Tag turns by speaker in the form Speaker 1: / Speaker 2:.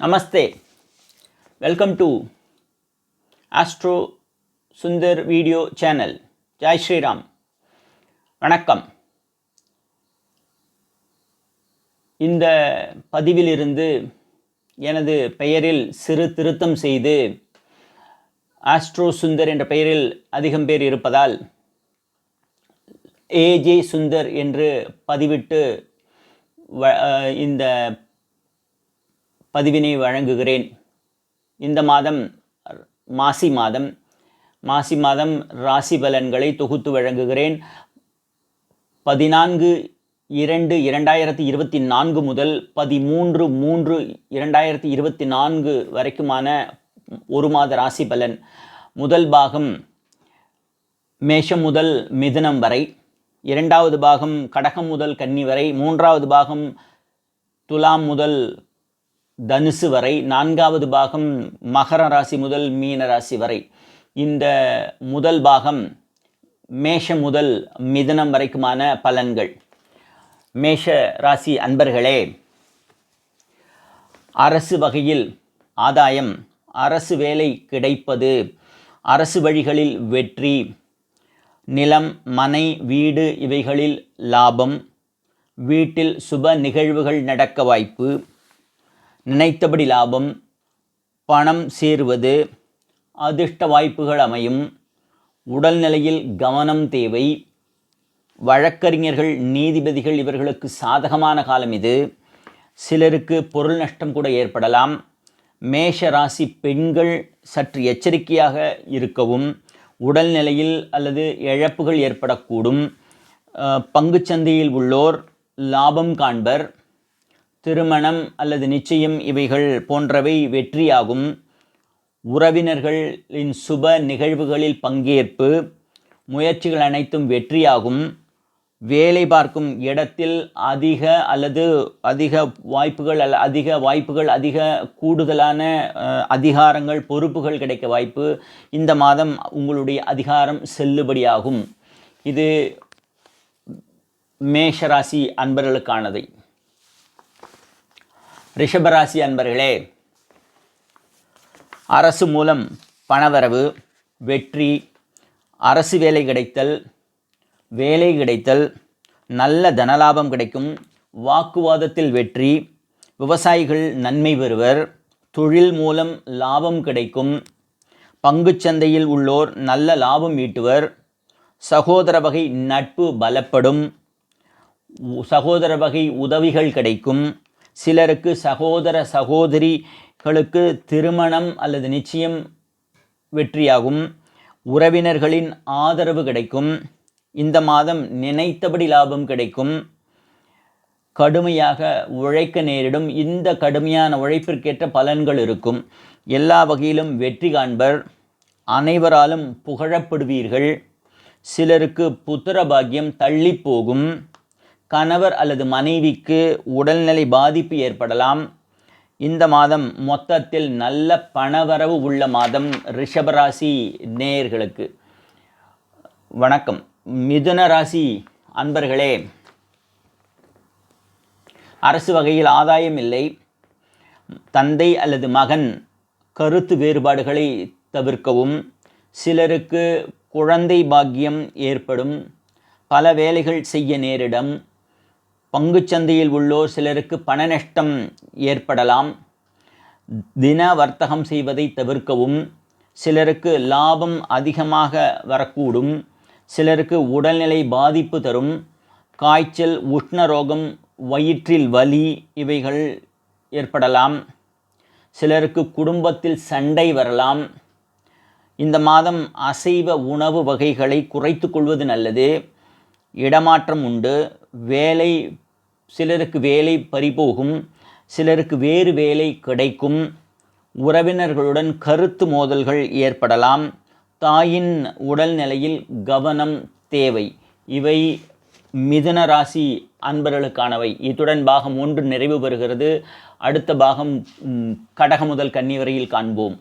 Speaker 1: Namaste welcome to astro Sundar video channel Jai Shriram வணக்கம். இந்த பதிவிலிருந்து எனது பெயரில் சிறு திருத்தம் செய்து ஆஸ்ட்ரோ சுந்தர் என்ற பெயரில் அதிகம் பேர் இருப்பதால் ஏஜே சுந்தர் என்று பதிவிட்டு வ இந்த பதிவினை வழங்குகிறேன். இந்த மாதம் மாசி மாதம் மாசி மாதம் ராசி பலன்களை தொகுத்து வழங்குகிறேன். பதினான்கு இரண்டு இரண்டாயிரத்தி இருபத்தி நான்கு முதல் பதிமூன்று மூன்று இரண்டாயிரத்தி இருபத்தி நான்கு வரைக்குமான ஒரு மாத ராசி பலன். முதல் பாகம் மேஷம் முதல் மிதுனம் வரை இரண்டாவது பாகம் கடகம் முதல் கன்னி வரை மூன்றாவது பாகம் துலாம் முதல் தனுசு வரை நான்காவது பாகம் மகர ராசி முதல் மீன ராசி வரை. இந்த முதல் பாகம் மேஷம் முதல் மிதனம் வரைக்குமான பலன்கள். மேஷ ராசி அன்பர்களே அரசு வகையில் ஆதாயம் அரசு வேலை கிடைப்பது அரசு வழிகளில் வெற்றி நிலம் மனை வீடு இவைகளில் லாபம் வீட்டில் சுப நிகழ்வுகள் நடக்க வாய்ப்பு நினைத்தபடி லாபம் பணம் சேருவது அதிர்ஷ்ட வாய்ப்புகள் அமையும். உடல்நிலையில் கவனம் தேவை. வழக்கறிஞர்கள் நீதிபதிகள் இவர்களுக்கு சாதகமான காலம் இது. சிலருக்கு பொருள் நஷ்டம் கூட ஏற்படலாம். மேஷ ராசி பெண்கள் சற்று எச்சரிக்கையாக இருக்கவும் உடல்நிலையில் அல்லது இழப்புகள் ஏற்படக்கூடும். பங்குச்சந்தையில் உள்ளோர் லாபம் காண்பர். திருமணம் அல்லது நிச்சயம் இவைகள் போன்றவை வெற்றியாகும். உறவினர்களின் சுப நிகழ்வுகளில் பங்கேற்பு முயற்சிகள் அனைத்தும் வெற்றியாகும். வேலை பார்க்கும் இடத்தில் அதிக அல்லது அதிக வாய்ப்புகள் அல்ல அதிக வாய்ப்புகள் அதிக கூடுதலான அதிகாரங்கள் பொறுப்புகள் கிடைக்க வாய்ப்பு இந்த மாதம் உங்களுடைய அதிகாரம் செல்லுபடியாகும். இது மேஷராசி அன்பர்களுக்கானதை. ரிஷபராசி அன்பர்களே அரசு மூலம் பணவரவு வெற்றி அரசு வேலை கிடைத்தல் வேலை கிடைத்தல் நல்ல தனலாபம் கிடைக்கும் வாக்குவாதத்தில் வெற்றி விவசாயிகள் நன்மை பெறுவர் தொழில் மூலம் லாபம் கிடைக்கும் பங்குச்சந்தையில் உள்ளோர் நல்ல லாபம் ஈட்டுவர் சகோதர வகை நட்பு பலப்படும் உ- சகோதர வகை உதவிகள் கிடைக்கும் சிலருக்கு சகோதர சகோதரிகளுக்கு திருமணம் அல்லது நிச்சயம் வெற்றியாகும். உறவினர்களின் ஆதரவு கிடைக்கும். இந்த மாதம் நினைத்தபடி லாபம் கிடைக்கும். கடுமையாக உழைக்க நேரிடும். இந்த கடுமையான உழைப்பிற்கேற்ற பலன்கள் இருக்கும். எல்லா வகையிலும் வெற்றி காண்பர். அனைவராலும் புகழப்படுவீர்கள். சிலருக்கு புத்திர பாக்கியம் தள்ளி போகும். கணவர் அல்லது மனைவிக்கு உடல்நிலை பாதிப்பு ஏற்படலாம். இந்த மாதம் மொத்தத்தில் நல்ல பணவரவு உள்ள மாதம் ரிஷபராசி நேயர்களுக்கு. வணக்கம். மிதுன ராசி அன்பர்களே அரசு வகையில் ஆதாயம் இல்லை. தந்தை அல்லது மகன் கருத்து வேறுபாடுகளை தவிர்க்கவும் சிலருக்கு குழந்தை பாக்கியம் ஏற்படும். பல வேலைகள் செய்ய நேரிடும். பங்குச்சந்தையில் உள்ளோர் சிலருக்கு பண நஷ்டம் ஏற்படலாம். தின வர்த்தகம் செய்வதை தவிர்க்கவும். சிலருக்கு லாபம் அதிகமாக வரக்கூடும். சிலருக்கு உடல்நிலை பாதிப்பு தரும். காய்ச்சல் உஷ்ணரோகம் வயிற்றில் வலி இவைகள் ஏற்படலாம். சிலருக்கு குடும்பத்தில் சண்டை வரலாம். இந்த மாதம் அசைவ உணவு வகைகளை குறைத்து கொள்வது நல்லது. இடமாற்றம் உண்டு. வேலை சிலருக்கு வேலை பறிபோகும் சிலருக்கு வேறு வேலை கிடைக்கும். உறவினர்களுடன் கருத்து மோதல்கள் ஏற்படலாம். தாயின் உடல்நிலையில் கவனம் தேவை. இவை மிதன ராசி அன்பர்களுக்கானவை. இத்துடன் பாகம் ஒன்று நிறைவு பெறுகிறது. அடுத்த பாகம் ம், கடக முதல் கன்னி வரையில் காண்போம்.